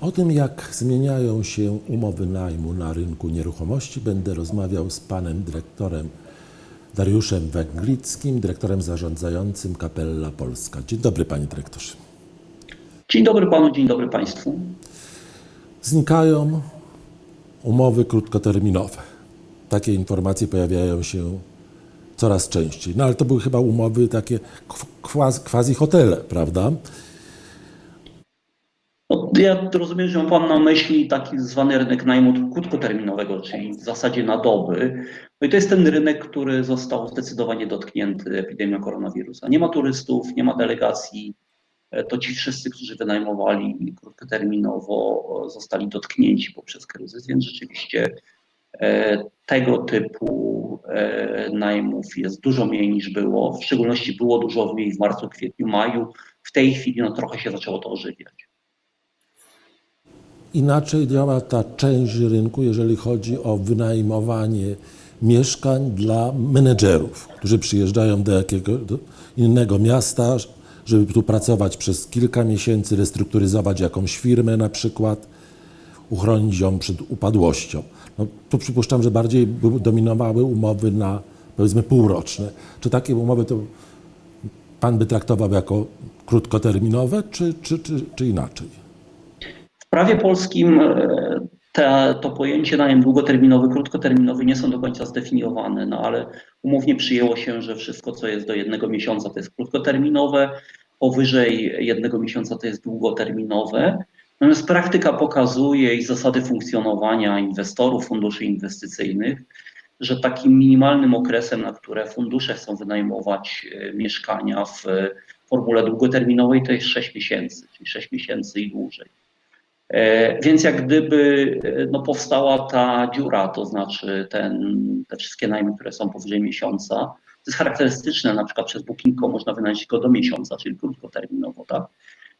O tym, jak zmieniają się umowy najmu na rynku nieruchomości, będę rozmawiał z panem dyrektorem Dariuszem Węglickim, dyrektorem zarządzającym Kapella Polska. Dzień dobry, panie dyrektorze. Dzień dobry panu, dzień dobry państwu. Znikają umowy krótkoterminowe. Takie informacje pojawiają się coraz częściej. No ale to były chyba umowy takie quasi, hotele, prawda? Ja rozumiem, że ma pan na myśli taki zwany rynek najmu krótkoterminowego, czyli w zasadzie na doby. No i to jest ten rynek, który został zdecydowanie dotknięty epidemią koronawirusa. Nie ma turystów, nie ma delegacji. E, To ci wszyscy, którzy wynajmowali krótkoterminowo, zostali dotknięci poprzez kryzys, więc rzeczywiście e, tego typu e, najmów jest dużo mniej niż było. W szczególności było dużo mniej w marcu, kwietniu, maju. W tej chwili no, trochę się zaczęło to ożywiać. Inaczej działa ta część rynku, jeżeli chodzi o wynajmowanie mieszkań dla menedżerów, którzy przyjeżdżają do jakiego do innego miasta, żeby tu pracować przez kilka miesięcy, restrukturyzować jakąś firmę na przykład, uchronić ją przed upadłością. No, tu przypuszczam, że bardziej dominowały umowy na powiedzmy półroczne. Czy takie umowy to pan by traktował jako krótkoterminowe, czy, czy, czy, czy inaczej? Prawie polskim e, te, to pojęcie najem długoterminowy, krótkoterminowy nie są do końca zdefiniowane, no ale umownie przyjęło się, że wszystko, co jest do jednego miesiąca, to jest krótkoterminowe, powyżej jednego miesiąca to jest długoterminowe. Natomiast praktyka pokazuje i zasady funkcjonowania inwestorów, funduszy inwestycyjnych, że takim minimalnym okresem, na które fundusze chcą wynajmować e, mieszkania w formule długoterminowej, to jest 6 miesięcy, czyli 6 miesięcy i dłużej. E, Więc jak gdyby e, no, powstała ta dziura, to znaczy ten, te wszystkie najmy, które są powyżej miesiąca, to jest charakterystyczne, na przykład przez Booking.com można wynająć go do miesiąca, czyli krótkoterminowo, tak?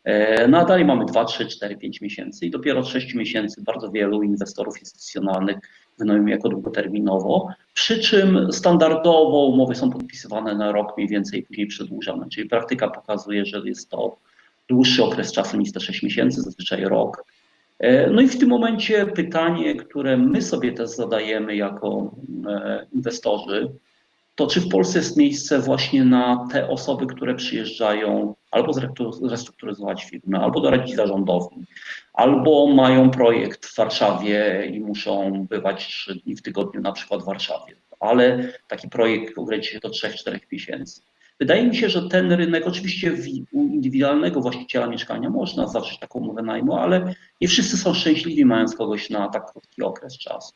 E, No a dalej mamy 2, 3, 4, 5 miesięcy i dopiero od 6 miesięcy bardzo wielu inwestorów instytucjonalnych wynajmuje jako długoterminowo, przy czym standardowo umowy są podpisywane na rok mniej więcej później przedłużane, czyli praktyka pokazuje, że jest to dłuższy okres czasu niż te 6 miesięcy, zazwyczaj rok. E, No i w tym momencie pytanie, które my sobie też zadajemy jako e, inwestorzy, to czy w Polsce jest miejsce właśnie na te osoby, które przyjeżdżają albo zrestrukturyzować firmę, albo doradzić zarządowi, albo mają projekt w Warszawie i muszą bywać trzy dni w tygodniu na przykład w Warszawie, ale taki projekt ogranicza się do 3-4 miesięcy. Wydaje mi się, że ten rynek, oczywiście u indywidualnego właściciela mieszkania można zawrzeć taką umowę najmu, ale nie wszyscy są szczęśliwi mając kogoś na tak krótki okres czasu.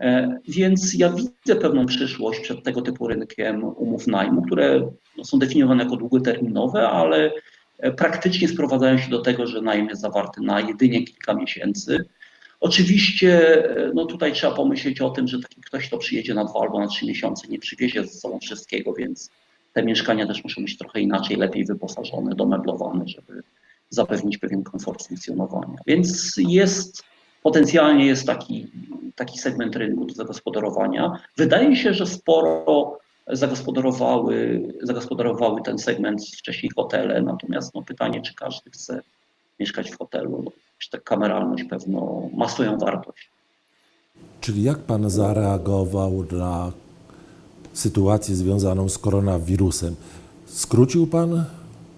E, Więc ja widzę pewną przyszłość przed tego typu rynkiem umów najmu, które no, są definiowane jako długoterminowe, ale e, praktycznie sprowadzają się do tego, że najem jest zawarty na jedynie kilka miesięcy. Oczywiście e, no tutaj trzeba pomyśleć o tym, że taki ktoś, kto przyjedzie na dwa albo na trzy miesiące, nie przywiezie ze sobą wszystkiego, więc te mieszkania też muszą być trochę inaczej, lepiej wyposażone, domeblowane, żeby zapewnić pewien komfort funkcjonowania. Więc jest, potencjalnie jest taki, taki segment rynku do zagospodarowania. Wydaje się, że sporo zagospodarowały, zagospodarowały ten segment wcześniej hotele, natomiast no, pytanie, czy każdy chce mieszkać w hotelu, czy ta kameralność pewno ma swoją wartość. Czyli jak pan zareagował na sytuację związaną z koronawirusem? Skrócił pan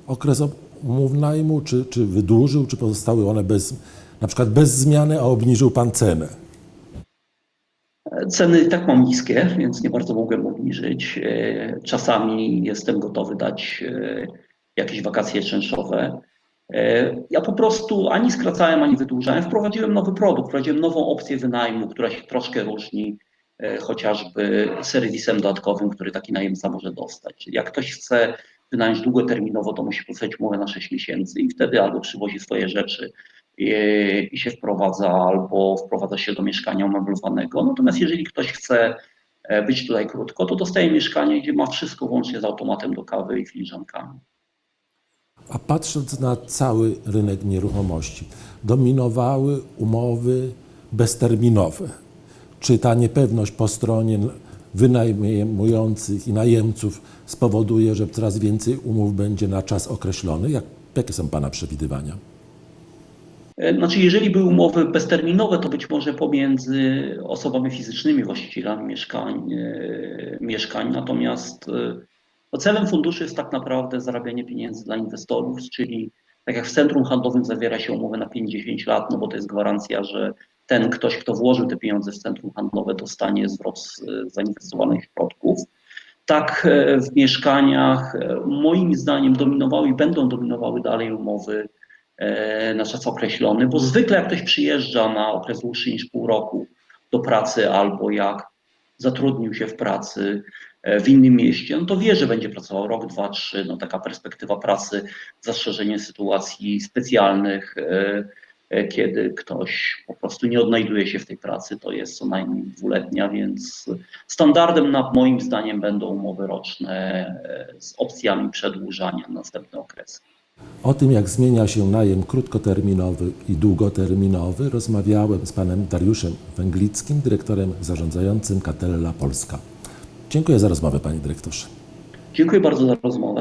okres umów najmu, czy, czy wydłużył, czy pozostały one bez, na przykład bez zmiany, a obniżył pan cenę? Ceny tak mam niskie, więc nie bardzo mogłem obniżyć. E, Czasami jestem gotowy dać e, jakieś wakacje czynszowe. E, Ja po prostu ani skracałem, ani wydłużałem. Wprowadziłem nowy produkt, wprowadziłem nową opcję wynajmu, która się troszkę różni chociażby serwisem dodatkowym, który taki najemca może dostać. Jak ktoś chce wynająć długoterminowo, to musi podpisać umowę na 6 miesięcy i wtedy albo przywozi swoje rzeczy i, i się wprowadza, albo wprowadza się do mieszkania umeblowanego. Natomiast jeżeli ktoś chce e, być tutaj krótko, to dostaje mieszkanie, gdzie ma wszystko łącznie z automatem do kawy i filiżankami. A patrząc na cały rynek nieruchomości, dominowały umowy bezterminowe. Czy ta niepewność po stronie wynajmujących i najemców spowoduje, że coraz więcej umów będzie na czas określony? Jak, jakie są Pana przewidywania? E, Znaczy, jeżeli były umowy bezterminowe, to być może pomiędzy osobami fizycznymi, właścicielami mieszkań, e, mieszkań. natomiast e, no celem funduszy jest tak naprawdę zarabianie pieniędzy dla inwestorów, czyli tak jak w centrum handlowym zawiera się umowę na 5-10 lat, no bo to jest gwarancja, że ten ktoś, kto włożył te pieniądze w centrum handlowe, dostanie zwrot z e, zainwestowanych środków. Tak e, w mieszkaniach e, moim zdaniem dominowały i będą dominowały dalej umowy na czas określony, bo zwykle jak ktoś przyjeżdża na okres dłuższy niż pół roku do pracy albo jak zatrudnił się w pracy w innym mieście, no to wie, że będzie pracował rok, dwa, trzy, no taka perspektywa pracy, zastrzeżenie sytuacji specjalnych, kiedy ktoś po prostu nie odnajduje się w tej pracy, to jest co najmniej dwuletnia, więc standardem na moim zdaniem będą umowy roczne e, z opcjami przedłużania na następny okres. O tym, jak zmienia się najem krótkoterminowy i długoterminowy, rozmawiałem z panem Dariuszem Węglickim, dyrektorem zarządzającym Catella Polska. Dziękuję za rozmowę, panie dyrektorze. Dziękuję bardzo za rozmowę.